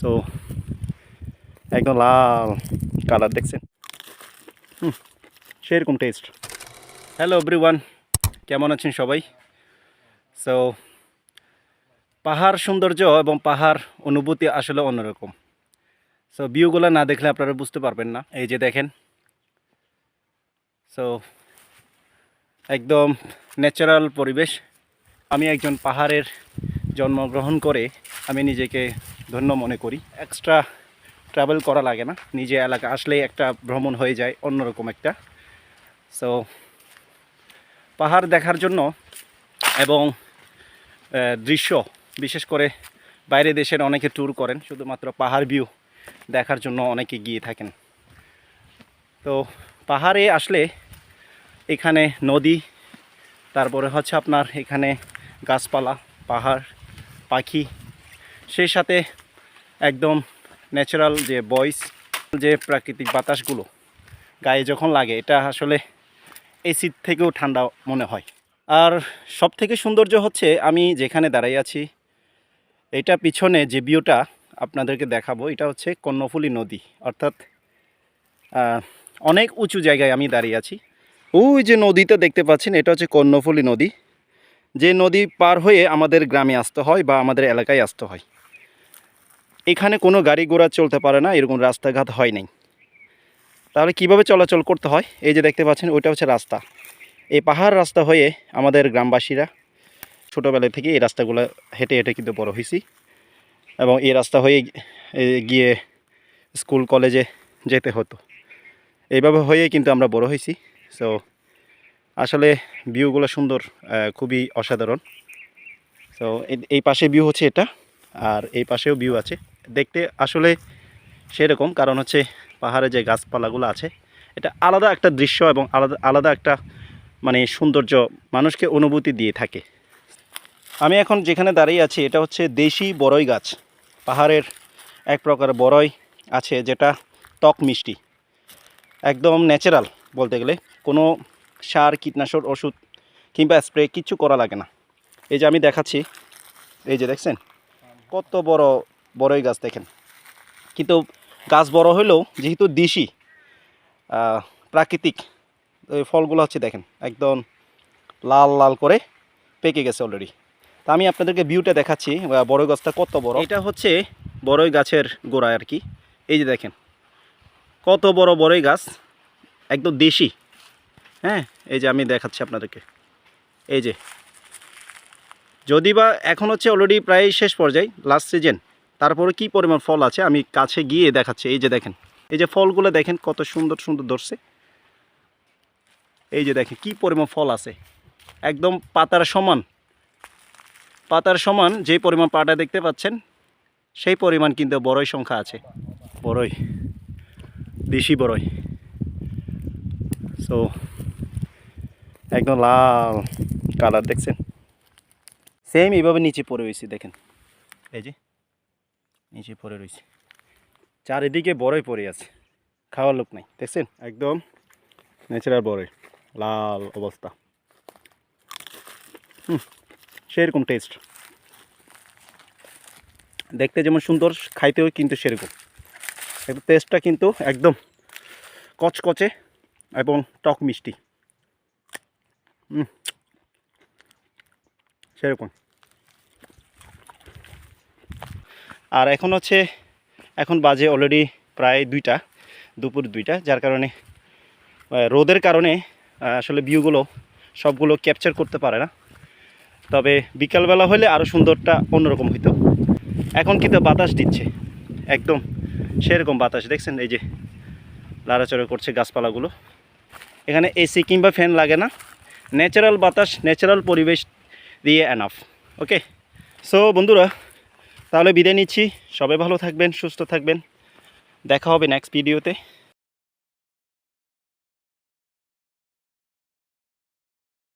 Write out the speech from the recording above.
So একদম লাল colour দেখছেন? হুম, সেরকম টেস্ট হ্যালো এভরিওয়ান কেমন আছেন সবাই? সো পাহাড় সৌন্দর্য এবং পাহাড় অনুভূতি আসলে অন্যরকম। সো ভিউগুলো না দেখলে আপনারা বুঝতে পারবেন না। এই যে দেখেন। সো একদম ন্যাচারাল পরিবেশ। আমি একজন পাহাড়ের জন্মগ্রহণ করে আমি নিজেকে ধন্য মনে করি। এক্সট্রা ট্রাভেল করা লাগে না। নিজে এলাকা আসলেই একটা ভ্রমণ হয়ে যায়, অন্যরকম একটা। সো পাহাড় দেখার জন্য এবং দৃশ্য, বিশেষ করে বাইরে দেশের অনেকে ট্যুর করেন, শুধুমাত্র পাহাড় ভিউ দেখার জন্য অনেকে গিয়ে থাকেন। তো, পাহাড়ে আসলে এখানে নদী, তারপরে হচ্ছে আপনার এখানে গাছপালা, পাহাড় পাখি, সেই সাথে একদম ন্যাচারাল যে বয়স যে প্রাকৃতিক বাতাসগুলো গায়ে যখন লাগে, এটা আসলে এসির থেকেও ঠান্ডা মনে হয়। আর সব থেকে সৌন্দর্য হচ্ছে আমি যেখানে দাঁড়াই আছি, এটা পিছনে যে ভিউটা আপনাদেরকে দেখাবো, এটা হচ্ছে কর্ণফুলী নদী। অর্থাৎ অনেক উঁচু জায়গায় আমি দাঁড়িয়ে আছি। ওই যে নদীটা দেখতে পাচ্ছেন, এটা হচ্ছে কর্ণফুলী নদী। যে নদী পার হয়ে আমাদের গ্রামে আসতে হয় বা আমাদের এলাকায় আসতে হয়। এখানে কোনো গাড়ি ঘোড়া চলতে পারে না, এরকম রাস্তাঘাট হয় নাই। তাহলে কীভাবে চলাচল করতে হয়? এই যে দেখতে পাচ্ছেন, ওইটা হচ্ছে রাস্তা। এই পাহাড় রাস্তা হয়ে আমাদের গ্রামবাসীরা ছোটোবেলা থেকে এই রাস্তাগুলো হেঁটে হেঁটে কিন্তু বড় হয়েছি এবং এই রাস্তা হয়ে গিয়ে স্কুল, কলেজে যেতে হতো। এইভাবে হয়ে কিন্তু আমরা বড় হয়েছি। সো আসলে ভিউগুলো সুন্দর খুবই অসাধারণ। তো এই পাশে ভিউ হচ্ছে এটা, আর এই পাশেও ভিউ আছে। দেখতে আসলে সেরকম, কারণ হচ্ছে পাহাড়ে যে গাছপালাগুলো আছে, এটা আলাদা একটা দৃশ্য এবং আলাদা আলাদা একটা মানে সৌন্দর্য মানুষকে অনুভূতি দিয়ে থাকে। আমি এখন যেখানে দাঁড়িয়ে আছি, এটা হচ্ছে দেশি বড়ই গাছ। পাহাড়ের এক প্রকার বড়ই আছে, যেটা টক মিষ্টি। একদম ন্যাচারাল বলতে গেলে। কোনো সার, কীটনাশক, ওষুধ কিংবা স্প্রে কিচ্ছু করা লাগে না। এই যে আমি দেখাচ্ছি, এই যে দেখছেন, কত বড়, বড়ই গাছ দেখেন। কিন্তু গাছ বড় হলেও যেহেতু দেশি প্রাকৃতিক ওই ফলগুলো হচ্ছে দেখেন, একদম লাল লাল করে পেকে গেছে অলরেডি তা আমি আপনাদেরকে ভিউটা দেখাচ্ছি বড়ই গাছটা কত বড়। এটা হচ্ছে বড়ই গাছের গোড়া আর কি। এই যে দেখেন, কত বড় বড়ই গাছ, একদম দেশি। হ্যাঁ এই যে আমি দেখাচ্ছি আপনাদেরকে। এই যে। যদি বা এখন হচ্ছে অলরেডি প্রায় শেষ পর্যায়ে লাস্ট সিজন তারপরে কি পরিমাণ ফল আছে আমি কাছে গিয়ে দেখাচ্ছি। এই যে দেখেন, এই যে ফলগুলো দেখেন কত সুন্দর সুন্দর ধরছে। এই যে দেখেন কি পরিমাণ ফল আছে। একদম পাতার সমান। পাতার সমান যে পরিমাণ পাটা দেখতে পাচ্ছেন, সেই পরিমাণ কিন্তু বড়ই সংখ্যা আছে। বড়ই। দেশি বড়ই। সো একদম লাল কালার, দেখছেন? সেম এইভাবে নিচে পড়ে রয়েছে, দেখেন। এই যে, নিচে পড়ে রয়েছে। চারিদিকে বড়ই পড়ে আছে। খাওয়ার লোক নাই, দেখছেন? একদম ন্যাচারাল বড়ই, লাল অবস্থা। হুম, সেরকম টেস্ট দেখতে যেমন সুন্দর, খাইতেও কিন্তু সেরকম। টেস্টটা কিন্তু একদম কচকচে এবং টক মিষ্টি। সেরকম। আর এখন হচ্ছে, এখন বাজে অলরেডি প্রায় দুইটা, দুপুর দুইটা, যার কারণে রোদের কারণে আসলে ভিউগুলো সবগুলো ক্যাপচার করতে পারে না। তবে বিকালবেলা হলে আরও সুন্দরটা অন্যরকম হইতো। এখন কিন্তু বাতাস দিচ্ছে, একদম সেরকম বাতাস। দেখছেন এই যে, লাড়াচড়া করছে গাছপালাগুলো। এখানে এসি কিংবা ফ্যান লাগে না। ন্যাচারাল বাতাস ন্যাচারাল পরিবেশ দিয়ে অ্যানাফ ওকে সো বন্ধুরা, তাহলে বিদায় নিচ্ছি। সবাই ভালো থাকবেন, সুস্থ থাকবেন। দেখা হবে নেক্সট ভিডিওতে